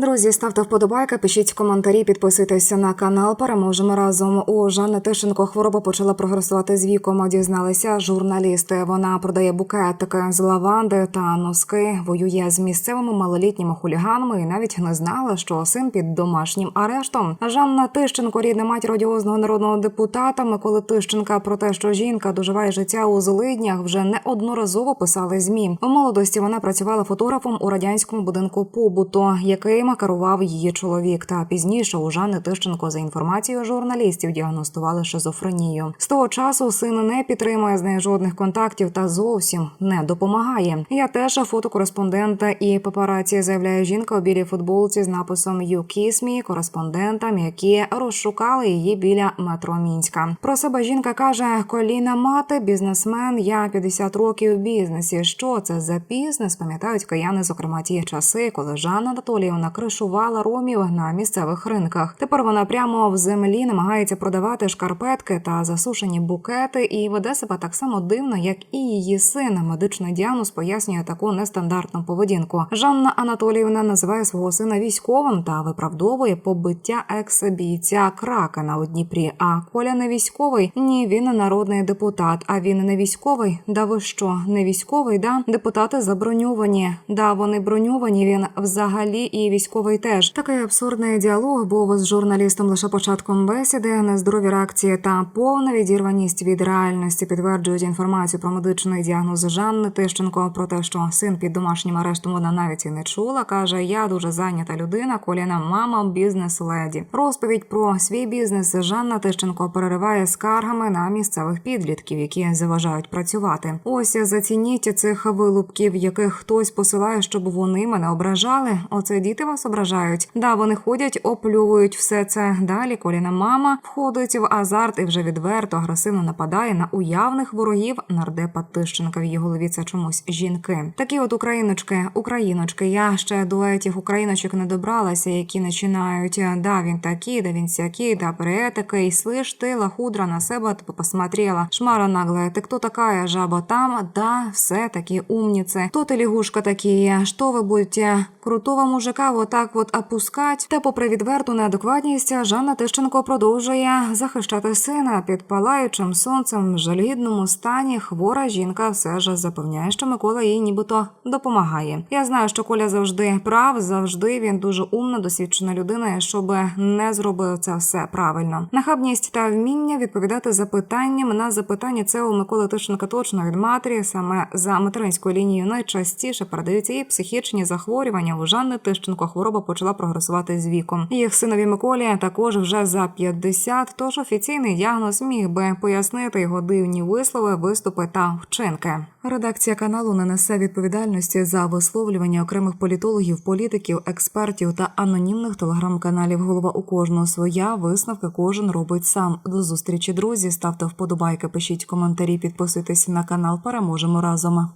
Друзі, ставте вподобайки, пишіть коментарі, підписуйтеся на канал. Переможемо разом. У Жанни Тищенко хвороба почала прогресувати з віком. Дізналися журналісти. Вона продає букетики з лаванди та носки, воює з місцевими малолітніми хуліганами і навіть не знала, що син під домашнім арештом. Жанна Тищенко, рідна мать радіозного народного депутата Миколи Тищенка, про те, що жінка доживає життя у злиднях, вже неодноразово писали змі. У молодості вона працювала фотографом у радянському будинку побуту, яким керував її чоловік. Та пізніше у Жанни Тищенко за інформацією журналістів діагностували шизофренію. З того часу син не підтримує з нею жодних контактів та зовсім не допомагає. Я теж фотокореспондента і папараці, заявляє жінка у білій футболці з написом «You kiss me» кореспондентам, які розшукали її біля метро Мінська. Про себе жінка каже: коліна мати, бізнесмен. Я 50 років у бізнесі. Що це за бізнес? Пам'ятають кияни, зокрема ті часи, коли Жанна Анатоліївна кришувала ромів на місцевих ринках. Тепер вона прямо в землі намагається продавати шкарпетки та засушені букети і веде себе так само дивно, як і її син. Медичний діагноз пояснює таку нестандартну поведінку. Жанна Анатоліївна називає свого сина військовим та виправдовує побиття екс-бійця Кракена у Дніпрі. А Коля не військовий. Ні, він народний депутат. А він не військовий. Да ви що, не військовий? Да депутати заброньовані. Да, вони броньовані. Він взагалі і військовий теж. Такий абсурдний діалог був з журналістом лише початком бесіди. Нездорові реакції та повна відірваність від реальності підтверджують інформацію про медичний діагноз Жанни Тищенко про те, що син під домашнім арештом вона навіть і не чула. каже: Я дуже зайнята людина. Коліна мама бізнес-леді. Розповідь про свій бізнес Жанна Тищенко перериває скаргами на місцевих підлітків, які заважають працювати. Ось зацініть цих вилупків, яких хтось посилає, щоб вони мене ображали. Оце діти вас ображають. Да, вони ходять, оплювують все це. Далі коліна мама входить в азарт і вже відверто агресивно нападає на уявних ворогів нардепа Тищенка. В її голові це чомусь жінки. Такі от україночки, україночки. Я ще до етіх україночок не добралася, які починають. Да, він такий, да він сякий, да перетикий. Слиш ти, лахудра на себе типу, посмотрела. Шмара наглая, ти хто така жаба там? Да, все такі умніці. То ти лягушка такі. Що ви будете крутого мужика так от опускать? Та попри відверту неадекватність, Жанна Тищенко продовжує захищати сина під палаючим сонцем в жалігідному стані. Хвора жінка все ж запевняє, що Микола їй нібито допомагає. Я знаю, що Коля завжди прав, завжди він дуже умна, досвідчена людина, щоб не зробив це все правильно. Нахабність та вміння відповідати запитанням на запитання це у Миколи Тищенка точно від матері. Саме за материнською лінією найчастіше передаються і психічні захворювання. У Жанни Тищенко хвороба почала прогресувати з віком. Їх синові Миколі також вже за 50, тож офіційний діагноз міг би пояснити його дивні вислови, виступи та вчинки. Редакція каналу не несе відповідальності за висловлювання окремих політологів, політиків, експертів та анонімних телеграм-каналів. Голова у кожного своя висновки кожен робить сам. До зустрічі, друзі. Ставте вподобайки, пишіть коментарі, підписуйтесь на канал. Переможемо разом.